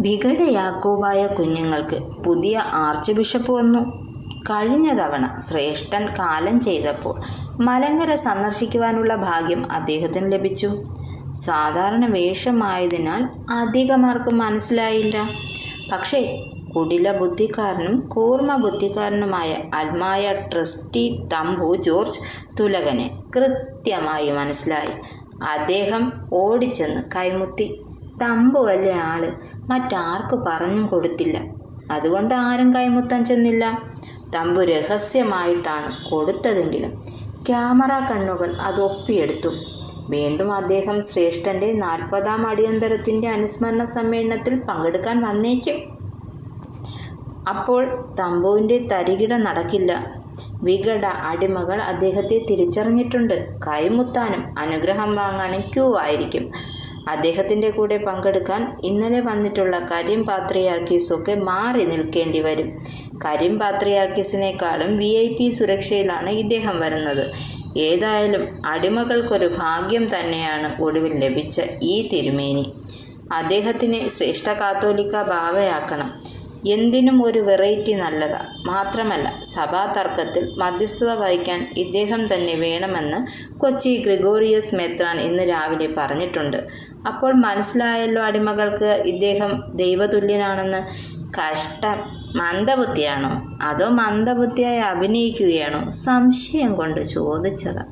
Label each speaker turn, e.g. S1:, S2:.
S1: വികടയാക്കോബായ കുഞ്ഞുങ്ങൾക്ക് പുതിയ arch bishop വന്നു. കഴിഞ്ഞ തവണ ശ്രേഷ്ഠൻ കാലം ചെയ്തപ്പോൾ മലങ്കര സന്ദർശിക്കുവാനുള്ള ഭാഗ്യം അദ്ദേഹത്തിന് ലഭിച്ചു. സാധാരണ വേഷമായതിനാൽ അധികമാർക്കും മനസ്സിലായില്ല. പക്ഷേ കുടില ബുദ്ധിക്കാരനും കൂർമ്മ ബുദ്ധിക്കാരനുമായ അൽമായ ട്രസ്റ്റി തമ്പു ജോർജ് തുലകനെ കൃത്യമായി മനസ്സിലായി. അദ്ദേഹം ഓടിച്ചെന്ന് കൈമുത്തി തമ്പു വല്ല ആൾ? മറ്റാർക്ക് പറഞ്ഞും കൊടുത്തില്ല. അതുകൊണ്ട് ആരും കൈമുത്താൻ ചെന്നില്ല. തമ്പു രഹസ്യമായിട്ടാണ് കൊടുത്തതെങ്കിലും ക്യാമറ കണ്ണുകൾ അത് ഒപ്പിയെടുത്തു വീണ്ടും അദ്ദേഹം ശ്രേഷ്ഠന്റെ നാൽപ്പതാം അടിയന്തരത്തിന്റെ അനുസ്മരണ സമ്മേളനത്തിൽ പങ്കെടുക്കാൻ വന്നേക്കും. അപ്പോൾ തമ്പുവിന്റെ തരികിട നടക്കില്ല. വികട അടിമകൾ അദ്ദേഹത്തെ തിരിച്ചറിഞ്ഞിട്ടുണ്ട്. കൈമുത്താനും അനുഗ്രഹം വാങ്ങാനും ക്യൂ ആയിരിക്കും. അദ്ദേഹത്തിന്റെ കൂടെ പങ്കെടുക്കാൻ ഇന്നലെ വന്നിട്ടുള്ള കരീം പാത്രിയാർക്കീസൊക്കെ മാറി നിൽക്കേണ്ടി വരും. കരീം പാത്രിയാർക്കീസിനേക്കാളും വി ഐ പി സുരക്ഷയിലാണ് ഇദ്ദേഹം വരുന്നത്. ഏതായാലും അടിമകൾക്കൊരു ഭാഗ്യം തന്നെയാണ് ഒടുവിൽ ലഭിച്ച ഈ തിരുമേനി. അദ്ദേഹത്തിനെ ശ്രേഷ്ഠ കാത്തോലിക്ക ബാവയാക്കണം. എന്തിനും ഒരു വെറൈറ്റി നല്ലതാ. മാത്രമല്ല സഭാ തർക്കത്തിൽ മധ്യസ്ഥത വഹിക്കാൻ ഇദ്ദേഹം തന്നെ വേണമെന്ന് കൊച്ചി ഗ്രിഗോറിയസ് മെത്രാൻ ഇന്ന് രാവിലെ പറഞ്ഞിട്ടുണ്ട്. അപ്പോൾ മനസ്സിലായല്ലോ അടിമകൾക്ക് ഇദ്ദേഹം ദൈവതുല്യനാണെന്ന്. കഷ്ടം മന്ദബുദ്ധിയാണോ? അതോ മന്ദബുദ്ധിയായി അഭിനയിക്കുകയാണോ? സംശയം കൊണ്ട് ചോദിച്ചതാ.